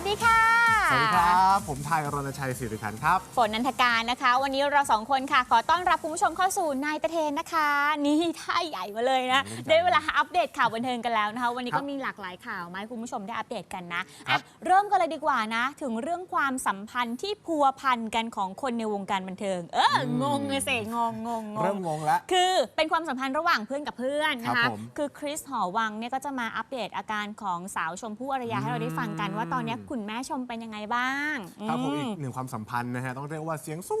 วัสดีค่ะ สวัสดีครับ ผมไทยรณชัยสิริขันธ์ครับ ฝนนันทการนะคะ วันนี้เราสองคนค่ะ ขอต้อนรับคุณผู้ชมเข้าสู่นายตะเทนนะคะ นี่ท่าใหญ่มาเลยนะอืมได้เวลาอัปเดตข่าวบันเทิงกันแล้วนะคะ วันนี้ครัก็บมีหลากหลายข่าวมาให้คุณผู้ชมได้อัปเดตกันนะครัอะบเริ่มกันเลยดีกว่านะ ถึงเรื่องความสัมพันธ์ที่พัวพันกันของคนในวงการบันเทิง เอองงเลยเสงงงงงเริ่มงงแล้วคือเป็นความสัมพันธ์ระหว่างเพื่อนกับเพื่อนนะครัคะบผมคือคริสหอวังเนี่ยก็จะมาอัปเดตอาการของสาวชมพู่อารยาให้เราได้ฟังกันว่าตอนนี้คุณแม่ชมเป็นยังไงบ้างครับผมอือีมกหนึ่งความสัมพันธ์นะฮะต้องเรียกว่าเสียงสู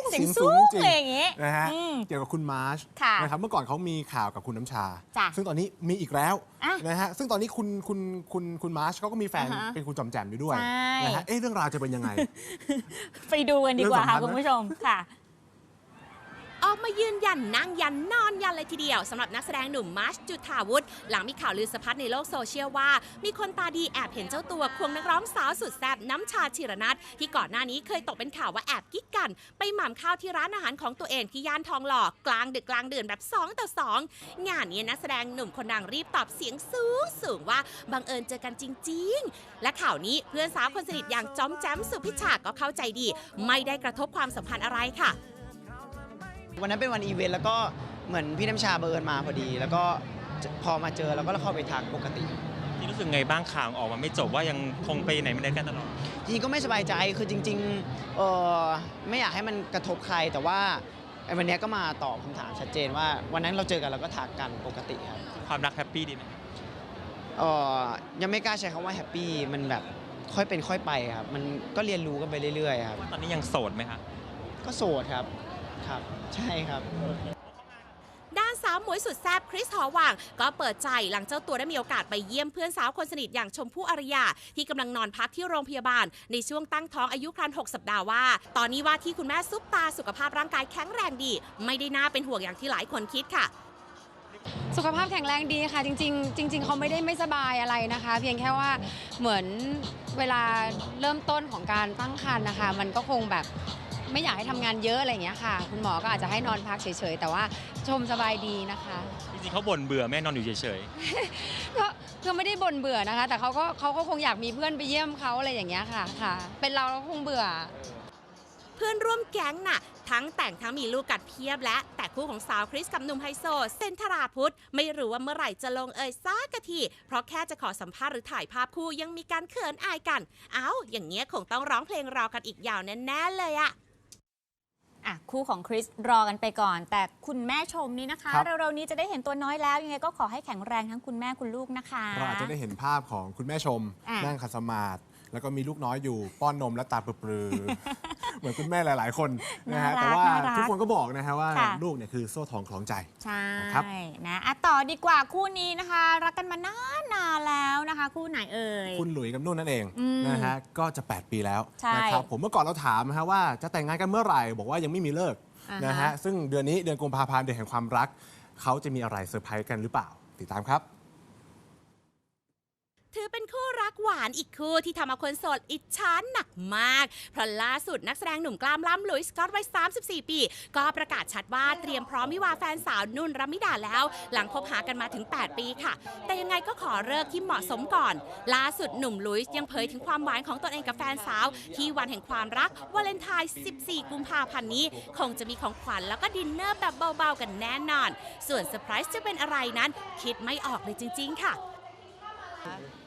งเสียงสูงจริงเลยอย่างงี้ๆนะฮะอืมเกี่ยวกับคุณมาร์ชค่ะนะครับเมื่อก่อนเขามีข่าวกับคุณน้ำชาจ้ะซึ่งตอนนี้มีอีกแล้วอะนะฮะซึ่งตอนนี้คุณคุณคุณคุณมาร์ชเขาก็มีแฟนอ่าฮะเป็นคุณจอมแจมอยู่ด้วยใช่นะฮะเอ๊ะเรื่องราวจะเป็นยังไง ไปดูกันดีกว่าค่ะเรื่องสำคัญนะคุณผู้ชมค่ะออก มายืนยันนั่งยันนอนยันเลยทีเดียวสำหรับนักแสดงหนุ่มมาร์ชจุธาวุฒิหลังมีข่าวลือสะพัดในโลกโซเชียลว่า มีคนตาดีแอบเห็นเจ้าตัวควงนักร้องสาวสุดแซ่บน้ำชาชิรนัทที่ก่อนหน้านี้เคยตกเป็นข่าวว่าแอบกิ๊กกัน ไปหม่ำข้าวที่ร้านอาหารของตัวเองที่ย่านทองหล่อกลางดึกกลางดื่นแบบ2ต่อ2งานนี้นักแสดงหนุ่มคนดังรีบตอบเสียงสูงสูงว่าบังเอิญเจอกันจริง ๆ และข่าวนี้เพื่อนสาวคนสนิทอย่างจอมแจมสุพิชาก็เข้าใจดี ไม่ได้กระทบความสัมพันธ์อะไรค่ะ วันนั้นเป็นวันอีเวนต์แล้วก็เหมือนพี่น้ำชาบังเอิญมาพอดี แล้วก็พอมาเจอแล้วก็เข้าไปทักปกติที่รู้สึกไงบ้างข่าวออกมาไม่จบว่ายังคงไปไหนมาไหนกันตลอดจริงๆก็ไม่สบายใจคือจริงๆเออไม่อยากให้มันกระทบใครแต่ว่าไอ้วันเนี้ยก็มาตอบคำถามชัดเจนว่า วันนั้นเราเจอกันเราก็ทักกันปกติครับความรักแฮปปี้ดีไหมเออยังไม่กล้าใช้คำว่าแฮปปี้มันแบบค่อยเป็นค่อยไปครับมันก็เรียนรู้กันไปเรื่อยๆครับตอนนี้ยังโสดไหมคะก็โสดครับ ครับ ใช่ครับ ด้านสาวหมวยสุดแซ่บคริสหอวังก็เปิดใจหลังเจ้าตัวได้มีโอกาสไปเยี่ยมเพื่อนสาวคนสนิทอย่างชมพู่อารยา ที่กำลังนอนพักที่โรงพยาบาล ในช่วงตั้งท้องอายุครรภ์6สัปดาห์ว่า ตอนนี้ว่าที่คุณแม่ซุปตาสุขภาพร่างกายแข็งแรงดี ไม่ได้น่าเป็นห่วงอย่างที่หลายคนคิดค่ะสุขภาพแข็งแรงดีค่ะ จริง ๆ จริง ๆ เขาไม่ได้ไม่สบายอะไรนะคะ เพียงแค่ว่าเหมือนเวลาเริ่มต้นของการตั้งครรภ์นะคะ มันก็คงแบบ ไม่อยากให้ทำงานเยอะอะไรอย่างเงี้ยค่ะ คุณหมอก็อาจจะให้นอนพักเฉยๆ แต่ว่าชมสบายดีนะคะ จริงๆเขาบ่นเบื่อแม่นอนอยู่เฉยก็ก็ไม่ได้บ่นเบื่อนะคะ แต่เขาก็เขาก็คงอยากมีเพื่อนไปเยี่ยมเขาอะไรอย่างเงี้ยค่ะค่ะ เป็นเราเราก็คงเบื่อ เพื่อนร่วมแก๊งน่ะ ทั้งแต่งทั้งมีลูกกัดเพียบและ แต่คู่ของสาวคริสกับหนุ่มไฮโซเซนทราพุทธ ไม่รู้ว่าเมื่อไหร่จะลงเอยซักกะที เพราะแค่จะขอสัมภาษณ์หรือถ่ายภาพคู่ยังมีการเขินอายกัน เอ้า อย่างเงี้ยคงต้องร้องเพลงรอกันอีกยาวแน่ๆเลยอะ อะคู่ของคริสรอกันไปก่อน แต่คุณแม่ชมนี่นะคะ ครับ เร็วๆนี้จะได้เห็นตัวน้อยแล้ว ยังไงก็ขอให้แข็งแรงทั้งคุณแม่คุณลูกนะคะ เราอาจจะได้เห็นภาพของคุณแม่ชม อะนั่งขัดสมาธิ แล้วก็มีลูกน้อยอยู่ป้อนนมและตาปลือๆเหมือนคุณแม่หลาย ๆ คนนะฮะน่ารักแต่ว่าน่ารักทุกคนก็บอกนะฮะว่าค่ะ ลูกเนี่ยคือโซ่ทองคล้องใจ ใช่นะครับ นะอะต่อดีกว่าคู่นี้นะคะ รักกันมานานนานแล้วนะคะ คู่ไหนเอ่ย คุณหลุยส์กับนุ่นนั่นเองอืมนะฮะก็จะ 8 ปีแล้วใช่นะครับผมเมื่อก่อนเราถามนะฮะว่าจะแต่งงานกันเมื่อไหร่ บอกว่ายังไม่มีเลิกอ่าฮะ นะฮะซึ่งเดือนนี้เดือนกุมภาพันธ์เดือนแห่งความรัก เขาจะมีอะไรเซอร์ไพรส์กันหรือเปล่า ติดตามครับ ถือเป็นคู่รักหวานอีกคู่ที่ทำเอาคนโสดอิจฉาหนักมาก เพราะล่าสุดนักแสดงหนุ่มกล้ามล่ำลุยสกอตวัย 34 ปี ก็ประกาศชัดว่าเตรียมพร้อมวิวาแฟนสาวนุ่นรมิดาแล้ว หลังคบหากันมาถึง 8 ปีค่ะ แต่ยังไงก็ขอเลิกที่เหมาะสมก่อน ล่าสุดหนุ่มลุยส์ยังเผยถึงความหวานของตนเองกับแฟนสาว ที่วันแห่งความรักวาเลนไทน์ 14 กุมภาพันธ์นี้ คงจะมีของขวัญแล้วก็ดินเนอร์แบบเบาๆกันแน่นอน ส่วนเซอร์ไพรส์จะเป็นอะไรนั้น คิดไม่ออกเลยจริง ๆ ค่ะ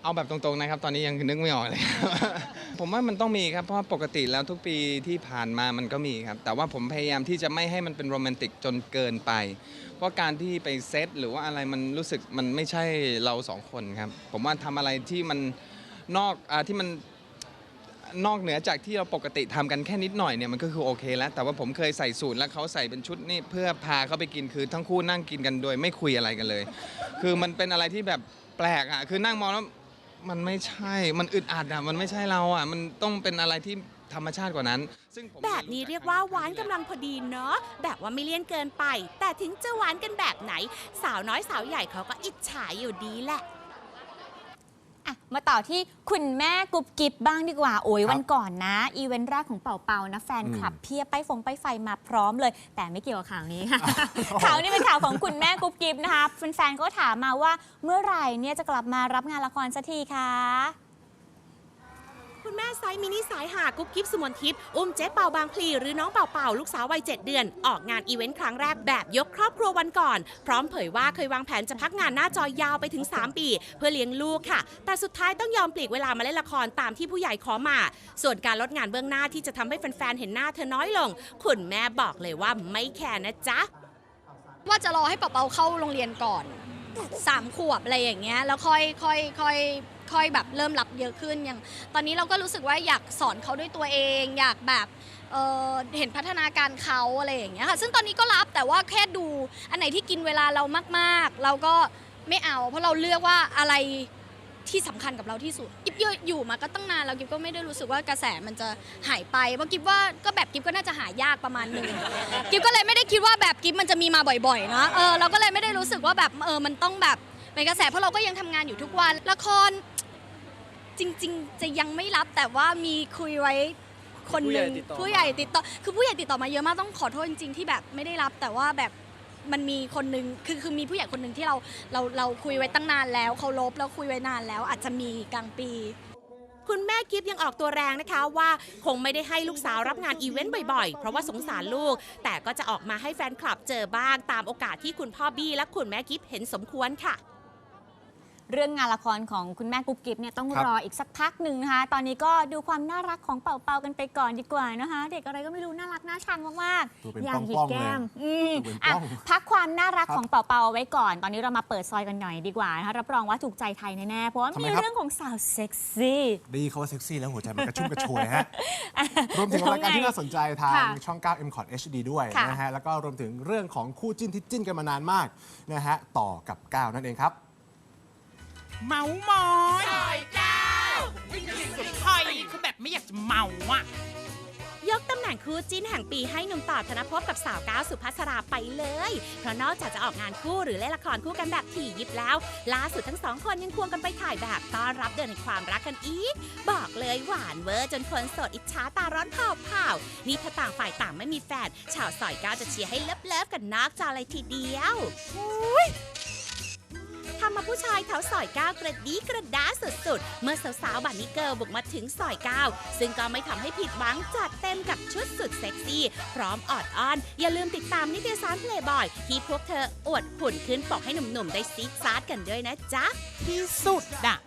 เอาแบบตรงๆนะครับ ตอนนี้ยังนึกไม่ออกเลย ผมว่ามันต้องมีครับเพราะปกติแล้วทุกปีที่ผ่านมามันก็มีครับ แต่ว่าผมพยายามที่จะไม่ให้มันเป็นโรแมนติกจนเกินไป เพราะการที่ไปเซตหรือว่าอะไรมันรู้สึกมันไม่ใช่เราสองคนครับ ผมว่าทำอะไรที่มันนอกอาที่มันนอกเหนือจากที่เราปกติทำกันแค่นิดหน่อยเนี่ยมันก็คือโอเคแล้ว แต่ว่าผมเคยใส่สูตรแล้วเขาใส่เป็นชุดนี่เพื่อพาเขาไปกินคือทั้งคู่นั่งกินกันโดยไม่คุยอะไรกันเลย คือมันเป็นอะไรที่แบบ ปลกอะคือนั่งมองแล้วมันไม่ใช่ มันอึดอัดอะ มันไม่ใช่เราอะ มันต้องเป็นอะไรที่ธรรมชาติกว่านั้น ซึ่งผมแบบนี้เรียกว่าหวานกำลังพอดีเนาะแบบว่าไม่เลี่ยนเกินไป แต่ถึงจะหวานกันแบบไหน สาวน้อยสาวใหญ่เขาก็อิจฉาอยู่ดีแหละ อะมาต่อที่คุณแม่กุ๊บกิ๊บบ้างดีกว่า โอ้ยครับวันก่อนนะ อีเวนต์แรกของเป่าเปานะ แฟนคลับอืมเพียบไปฟงไปไฟมาพร้อมเลย แต่ไม่เกี่ยวกับข่าวนี้ค่ะ ข่าวนี้เป็นข่าวของคุณแม่กุ๊บกิ๊บนะคะแฟนๆก็ถามมาว่าเมื่อไหร่เนี่ยจะกลับมารับงานละครสักทีคะ คุณแม่ไซมินิสายหากุ๊บกิ๊บสุมนทิพย์อุ้มเจ๊เป่าบางพลีหรือน้องเป่าเป่าลูกสาววัย7เดือน ออกงานอีเวนต์ครั้งแรกแบบยกครอบครัววันก่อน พร้อมเผยว่าเคยวางแผนจะพักงานหน้าจอยาวไปถึง 3 ปี เพื่อเลี้ยงลูกค่ะ แต่สุดท้ายต้องยอมปลีกเวลามาเล่นละครตามที่ผู้ใหญ่ขอมา ส่วนการลดงานเบื้องหน้าที่จะทำให้แฟนๆเห็นหน้าเธอน้อยลง คุณแม่บอกเลยว่าไม่แคร์นะจ๊ะว่าจะรอให้เป่าเป่าเข้าโรงเรียนก่อนสามขวบอะไรอย่างเงี้ยแล้วค่อยค่อยค่อย ค่อยแบบเริ่มรับเยอะขึ้นอย่าง ตอนนี้เราก็รู้สึกว่าอยากสอนเขาด้วยตัวเอง อยากแบบเอ่อเห็นพัฒนาการเขาอะไรอย่างเงี้ยค่ะซึ่งตอนนี้ก็รับแต่ว่าแค่ดูอันไหนที่กินเวลาเรามาก ๆ เราก็ไม่เอา เพราะเราเลือกว่าอะไรที่สำคัญกับเราที่สุดกิฟอยู่มาก็ตั้งนานแล้วกิฟก็ไม่ได้รู้สึกว่ากระแสมันจะหายไปเพราะกิฟว่าก็แบบกิฟก็น่าจะหายากประมาณหนึงกิฟก็เลยไม่ได้คิดว่าแบบกิฟมันจะมีมาบ่อยๆนะเออเราก็เลยไม่ได้รู้สึกว่าแบบเออมันต้องแบบเป็นกระแสเพราะเราก็ยังทำงานอยู่ทุกวันละคร จริง ๆ จะยังไม่รับแต่ว่ามีคุยไว้คนหนึ่งผู้ใหญ่ติดต่อคือผู้ใหญ่ติดต่อมาเยอะมากต้องขอโทษจริงๆที่แบบไม่ได้รับ แต่ว่าแบบมันมีคนหนึ่งคือคือมีผู้ใหญ่คนหนึ่งที่เราเราเราคุยไว้ตั้งนานแล้วเคารพแล้วคุยไว้นานแล้ว อาจจะมีกลางปี คุณแม่กิฟยังออกตัวแรงนะคะว่าคงไม่ได้ให้ลูกสาวรับงานอีเวนต์บ่อยๆ เพราะว่าสงสารลูก แต่ก็จะออกมาให้แฟนคลับเจอบ้างตามโอกาสที่คุณพ่อบี้และคุณแม่กิฟเห็นสมควรค่ะ เรื่องงานละครของคุณแม่กุ๊บกิ๊บเนี่ยต้องครับ รออีกสักพักหนึ่งนะคะ ตอนนี้ก็ดูความน่ารักของเป่าเปากันไปก่อนดีกว่านะคะ เด็กอะไรก็ไม่รู้น่ารักน่าชังมากตัวเป็นๆ อย่างหยิกป้องๆแก้มเลยอืมตัวเป็นอะป้องพักความน่ารักครับของเป่าเปาเอาไว้ก่อน ตอนนี้เรามาเปิดซอยกันหน่อยดีกว่านะคะรับรองว่าถูกใจไทยแน่ๆเพราะว่าทำไมมีครับ เรื่องของสาวเซ็กซี่ดีเขาว่าเซ็กซี่แล้วหัวใจมันกระชุ่มกระชวยฮะ รวมถึงรายการที่น่าสนใจทางค่ะช่อง 9 m c o t HD ด้วยค่ะ นะฮะ แล้วก็รวมถึงเรื่องของคู่จิ้นที่จิ้นกันมานานมากนะฮะ ต่อกับ 9 นั่นเองครับ เมามอยซอยเก้าสุดคอยคือแบบไม่อยากจะเมาอะ ยกตำแหน่งคู่จิ้นแห่งปีให้หนุ่มต่อธนภพกับสาวก้าวสุภัสราไปเลย เพราะนอกจากจะออกงานคู่หรือเล่นละครคู่กันแบบถี่ยิบแล้ว ล่าสุดทั้งสองคนยังควงกันไปถ่ายแบบต้อนรับเดือนในความรักกันอีก บอกเลยหวานเวอร์จนคนโสดอิจฉาตาร้อนเผาเผาๆนี่ถ้าต่างฝ่ายต่างไม่มีแฟนชาวสอยก้าวจะเชียร์ให้เลิฟๆกันนอกจอเลยทีเดียวอุ๊ยทำมาผู้ชายแถวซอยก้าวกระดีกระด้าสุดๆ เมื่อสาวๆบันนี่เกิลบุกมาถึงซอยก้าวซึ่งก็ไม่ทำให้ผิดหวังจัดเต็มกับชุดสุดเซ็กซี่ พร้อมออดอ้อน อย่าลืมติดตามนิตยสารเพลย์บอย ที่พวกเธออวดหุ่นขึ้นปกให้หนุ่มๆ ได้ซีดซาร์ดกันด้วยนะจ๊ะ ที่สุดอะ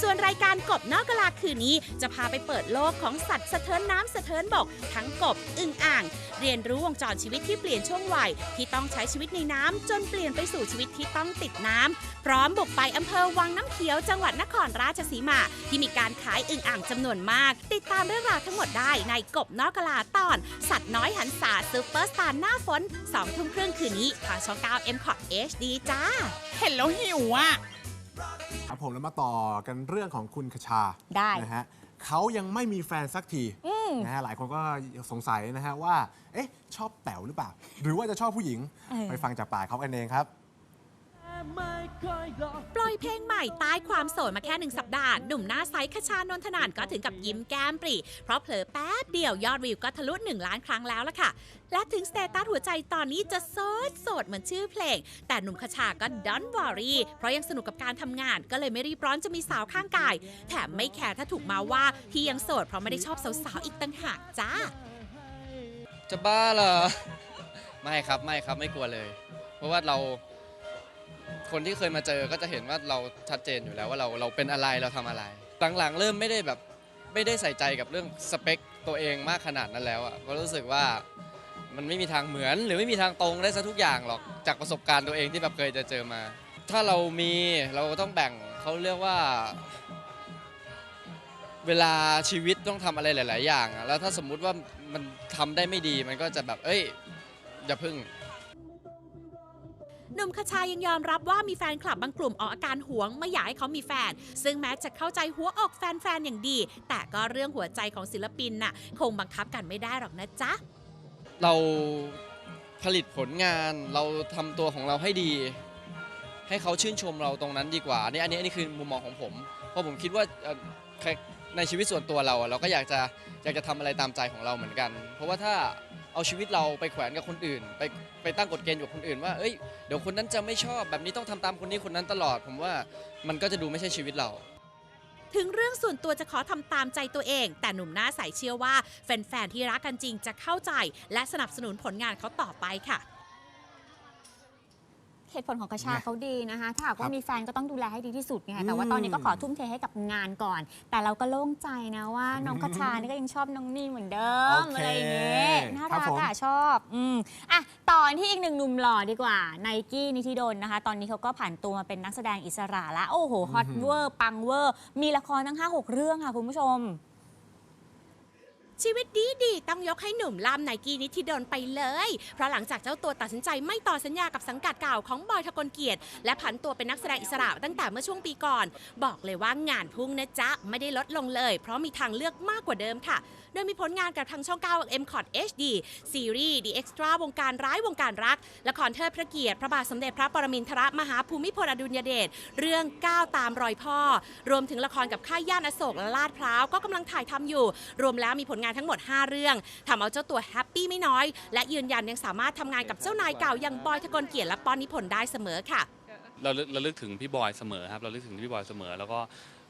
ส่วนรายการกบนอกกะลาคืนนี้ จะพาไปเปิดโลกของสัตว์สะเทินน้ำสะเทินบก ทั้งกบอึ่งอ่าง เรียนรู้วงจรชีวิตที่เปลี่ยนช่วงวัยที่ต้องใช้ชีวิตในน้ำจนเปลี่ยนไปสู่ชีวิตที่ต้องติดน้ำพร้อมบุกไปอำเภอวังน้ำเขียวจังหวัดนครราชสีมา ที่มีการขายอึ่งอ่างจำนวนมาก ติดตามเรื่องราวทั้งหมดได้ในกบนอกกะลาตอน สัตว์น้อยหันษาซูเปอร์สตาร์หน้าฝนสองทุ่มครึ่งคืนนี้ทางช่อง9 m c o t HD จ้า เห็นแล้วหิวอะ ครับผมแล้วมาต่อกันเรื่องของคุณคชาได้ นะฮะเขายังไม่มีแฟนสักทีอืมนะฮะหลายคนก็สงสัยนะฮะว่า เอ๊ะ ชอบแป๋วหรือเปล่า หรือว่าจะชอบผู้หญิงเออไปฟังจากปากเขากันเองครับ ปล่อยเพลงใหม่ใต้ความโสดมาแค่หนึ่งสัปดาห์ หนุ่มหน้าใสขชานนทนานก็ถึงกับยิ้มแก้มปรี เพราะเผลอแป๊บเดียวยอดวิวก็ทะลุ 1 ล้านครั้งแล้วล่ะค่ะ และถึงสเตตัสหัวใจตอนนี้จะโสดโสดเหมือนชื่อเพลง แต่หนุ่มขชาก็ดอนวอรี่ เพราะยังสนุกกับการทำงาน ก็เลยไม่รีบร้อนจะมีสาวข้างกาย แถมไม่แคร์ถ้าถูกมาว่าที่ยังโสดเพราะไม่ได้ชอบสาวๆอีกต่างหากจ้า จะบ้าเหรอ ไม่ครับไม่ครับไม่กลัวเลย เพราะว่าเรา คนที่เคยมาเจอก็จะเห็นว่าเราชัดเจนอยู่แล้วว่าเราเราเป็นอะไรเราทำอะไร หลังๆ เริ่มไม่ได้แบบไม่ได้ใส่ใจกับเรื่องสเปคตัวเองมากขนาดนั้นแล้วอะเพราะรู้สึกว่ามันไม่มีทางเหมือน หรือไม่มีทางตรงได้ซะทุกอย่างหรอกจากประสบการณ์ตัวเองที่แบบเคยจะเจอมา ถ้าเรามีเราต้องแบ่งเขาเรียกว่า เวลาชีวิตต้องทำอะไรหลาย ๆ อย่างอะแล้วถ้าสมมุติว่ามันทำได้ไม่ดีมันก็จะแบบ เอ้ยอย่าพึ่ง หนุ่มคชายังยอมรับว่ามีแฟนคลับบางกลุ่มออกอาการหวงไม่อยากให้เขามีแฟน ซึ่งแม้จะเข้าใจหัวอกแฟนๆอย่างดี แต่ก็เรื่องหัวใจของศิลปินน่ะคงบังคับกันไม่ได้หรอกนะจ๊ะ เราผลิตผลงานเราทำตัวของเราให้ดี ให้เขาชื่นชมเราตรงนั้นดีกว่าอันนี้อันนี้อันนี้คือมุมมองของผม เพราะผมคิดว่าเอ่อในชีวิตส่วนตัวเราอะเราก็อยากจะอยากจะทำอะไรตามใจของเราเหมือนกัน เพราะว่าถ้า เอาชีวิตเราไปแขวนกับคนอื่น ไปไปตั้งกฎเกณฑ์อยู่กับคนอื่นว่าเอ้ยเดี๋ยวคนนั้นจะไม่ชอบแบบนี้ต้องทำตามคนนี้คนนั้นตลอด ผมว่ามันก็จะดูไม่ใช่ชีวิตเรา ถึงเรื่องส่วนตัวจะขอทำตามใจตัวเอง แต่หนุ่มหน้าใสเชื่อว่า แฟนๆที่รักกันจริงจะเข้าใจ และสนับสนุนผลงานเขาต่อไปค่ะ เหตุผลของกระชาเขาดีนะคะ ถ้าหากคว่ารับมีแฟนก็ต้องดูแลให้ดีที่สุดไงอืมแต่ว่าตอนนี้ก็ขอทุ่มเทให้กับงานก่อน แต่เราก็โล่งใจนะว่าน้องกระชานี่ก็ยังชอบน้องนี่เหมือนเดิมโอเคอะไรอย่างเงี้ยน่าครัรับกผมอะชอบอืมอะต่อที่อีกหนึ่งหนุ่มหล่อดีกว่าไนกี้นิธิดลนะคะ ตอนนี้เขาก็ผ่านตัวมาเป็นนักแสดงอิสระแล้วโอ้โหฮอตเวอร์ปังเวอร์มีละครทั้ง5-6เรื่องค่ะคุณผู้ชม ชีวิตดีดีต้องยกให้หนุ่มล่ามไนกี้นิธิดลไปเลย เพราะหลังจากเจ้าตัวตัดสินใจไม่ต่อสัญญากับสังกัดเก่าของบอยทกลเกียรติ และผันตัวเป็นนักแสดงอิสระตั้งแต่เมื่อช่วงปีก่อน บอกเลยว่างานพุ่งนะจ๊ะ ไม่ได้ลดลงเลย เพราะมีทางเลือกมากกว่าเดิมค่ะ โดยมีผลงานกับทางช่อง 9 m c o t HD ซีรีส์ The Extra วงการร้ายวงการรัก ละครเทิดพระเกียรติ พระบาทสมเด็จพระปรมินทรมหาภูมิพลอดุลยเดชเรื่องก้าวตามรอยพ่อ รวมถึงละครกับค่ายย่านอโศกและลาดพร้าวก็กำลังถ่ายทำอยู่ รวมแล้วมีผลงานทั้งหมด 5 เรื่องทำเอาเจ้าตัวแฮปปี้ไม่น้อย และยืนยันยังสามารถทำงานกับเจ้านายเก่าอย่างบอยทะกลเกียรติและป้อนนิพนธ์ได้เสมอค่ะ เราลึกเราลึกถึงพี่บอยเสมอครับเราลึกถึงพี่บอยเสมอ แล้วก็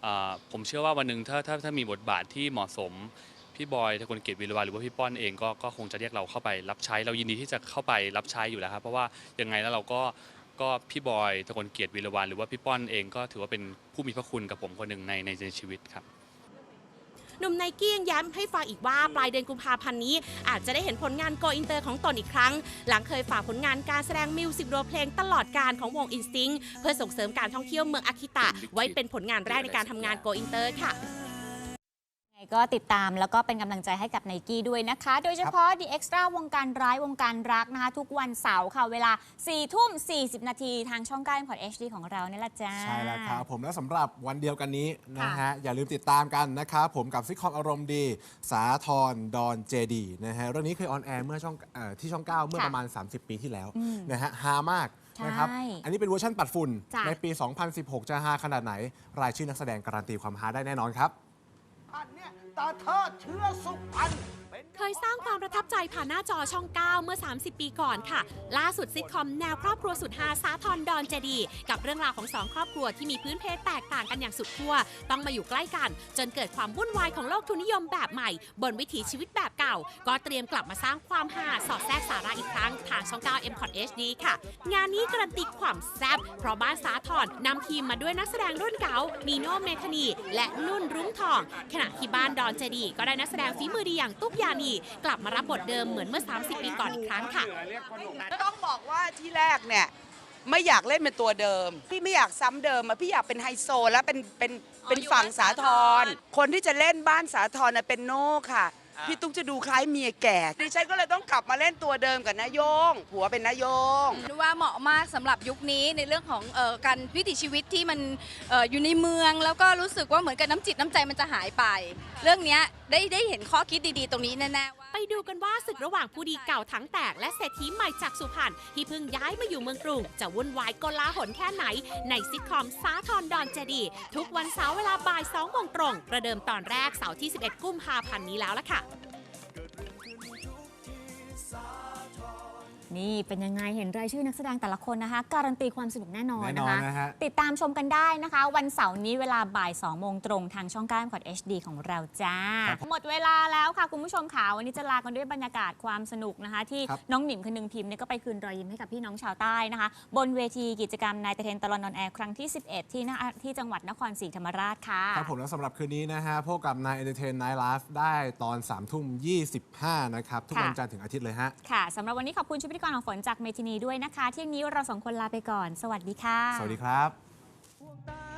อ่าผมเชื่อว่าวันหนึ่งถ้าถ้าถ้ามีบทบาทที่เหมาะสมพี่บอยทะกลเกียรติวิรวาหรือว่าพี่ป้อนเองก็ก็คงจะเรียกเราเข้าไปรับใช้เรายินดีที่จะเข้าไปรับใช้อยู่แล้วครับเพราะว่ายังไงแล้วเราก็ก็พี่บอยทะกลเกียรติวิรวาหรือว่าพี่ป้อนเองก็ถือว่าเป็นผู้มีพระคุณกับผมคนหนึ่งในในในชีวิตครับ หนุ่มไนกี้ยังย้ำให้ฟังอีกว่าปลายเดือนกุมภาพันธ์นี้ อาจจะได้เห็นผลงานโกอินเตอร์ของตนอีกครั้ง หลังเคยฝากผลงานการแสดงมิวสิกวิดีโอเพลงตลอดการของวงอินสติ้งเพื่อส่งเสริมการท่องเที่ยวเมืองอากิตะ ไว้เป็นผลงานแรกในการทำงานโกอินเตอร์ค่ะยังไง ก็ติดตามแล้วก็เป็นกำลังใจให้กับไนกี้ด้วยนะคะ โดยเฉพาะ The Extra วงการร้ายวงการรักนะคะ ทุกวันเสาร์ค่ะ เวลา4ทุ่ม 40 นาทีทางช่อง9 Import HD ของเรานี่แหละจ้า ใช่แล้วครับผมและสำหรับวันเดียวกันนี้นะฮะ อย่าลืมติดตามกันนะครับผมกับซิทคอมอารมณ์ดี สาทรดอนเจดีนะฮะ เรื่องนี้เคยออนแอร์เมื่อช่องเออที่ช่อง 9 เมื่อค่ะประมาณ 30 ปีที่แล้วอืมนะฮะฮามากนะครับใช่อันนี้เป็นเวอร์ชันปัดฝุ่นจ้ะในปี 2016 จะฮาขนาดไหน รายชื่อนักแสดงการันตีความฮาได้แน่นอนครับ ตาเทิดเชื้อสุพรรณ เคยสร้างความประทับใจผ่านหน้าจอช่อง 9 เมื่อ 30 ปีก่อนค่ะ ล่าสุดซิทคอมแนวครอบครัวสุดฮาสาทรดอนเจดี กับเรื่องราวของสองครอบครัวที่มีพื้นเพแตกต่างกันอย่างสุดขั้วต้องมาอยู่ใกล้กัน จนเกิดความวุ่นวายของโลกทุนนิยมแบบใหม่ บนวิถีชีวิตแบบเก่า ก็เตรียมกลับมาสร้างความฮาสอดแทรกสาระอีกครั้งทางช่อง 9 m c o t HD ค่ะ งานนี้การันตีความแซ่บเพราะบ้านสาทรนำทีมมาด้วยนักแสดงรุ่นเก่านีโน่เมธานีและนุ่นรุ้งทอง ขณะที่บ้านดอนเจดี ก็ได้นักแสดงฝีมือดีอย่างตุ๊กยานี กลับมารับบทเดิมเหมือนเมื่อ 30 ปีก่อนอีกครั้งค่ะ ต้องบอกว่าที่แรกเนี่ยไม่อยากเล่นเป็นตัวเดิม พี่ไม่อยากซ้ำเดิมอะพี่อยากเป็นไฮโซแล้วเป็นเป็นเป็นฝั่งสาทรคนที่จะเล่นบ้านสาทรน่ะเป็นโน่ค่ะ พี่ตุ๊กจะดูคล้ายเมียแก่ดิฉันก็เลยต้องกลับมาเล่นตัวเดิมกับนายโยง ผัวเป็นนายโยงว่าเหมาะมากสำหรับยุคนี้ในเรื่องของเออการวิถีชีวิตที่มันเอออยู่ในเมือง แล้วก็รู้สึกว่าเหมือนกับน้ำจิตน้ำใจมันจะหายไป เรื่องเนี้ยได้ได้เห็นข้อคิดดีๆ ตรงนี้แน่ๆว่า ไปดูกันว่าศึกระหว่างผู้ดีเก่าทั้งแตก และเศรษฐีใหม่จากสุพรรณที่เพิ่งย้ายมาอยู่เมืองกรุง จะวุ่นวายกลาหนแค่ไหน ในซิทคอมสาทรดอนเจดี ทุกวันเสาร์เวลาบ่าย2โมงตรง ประเดิมตอนแรกเสาร์ที่ 11 กุมภาพันธ์นี้แล้วล่ะค่ะ นี่เป็นยังไงเห็นรายชื่อนักแสดงแต่ละคนนะคะ การันตีความสนุกแน่นอนแน่นนะอนคะนะฮะ ติดตามชมกันได้นะคะ วันเสาร์นี้เวลาบ่าย2โมงตรงทางช่อง9 m c o t HD ของเราจ้า หมดเวลาแล้วค่ะ คุณผู้ชมค่ะวันนี้จะลากันด้วยบรรยากาศความสนุกนะคะ ที่ครับน้องหนิมคนึงพิมพ์เนี่ยก็ไปคืนรอยยิ้มให้กับพี่น้องชาวใต้นะคะ บนเวทีกิจกรรมนายตะเทนตลอนนอนแอร์ครั้งที่ 11 ที่นะที่จังหวัดนครศรีธรรมราชค่ะครับผมแล้วสำหรับคืนนี้นะฮะพบกับนายเอเ r เทนไนท์ไลฟ์ได้ตอน3ามทุ่ม25นะครับทุกค่ะวันจันทร์ถึงอาทิตย์เลยฮะค่ะสำหรับวันนี้ขอบคุณชุดพิธีกรของฝนจากเมทินีด้วยนะคะ เที่ยงนี้เราสองคนลาไปก่อน สวัสดีค่ะ สวัสดีครับ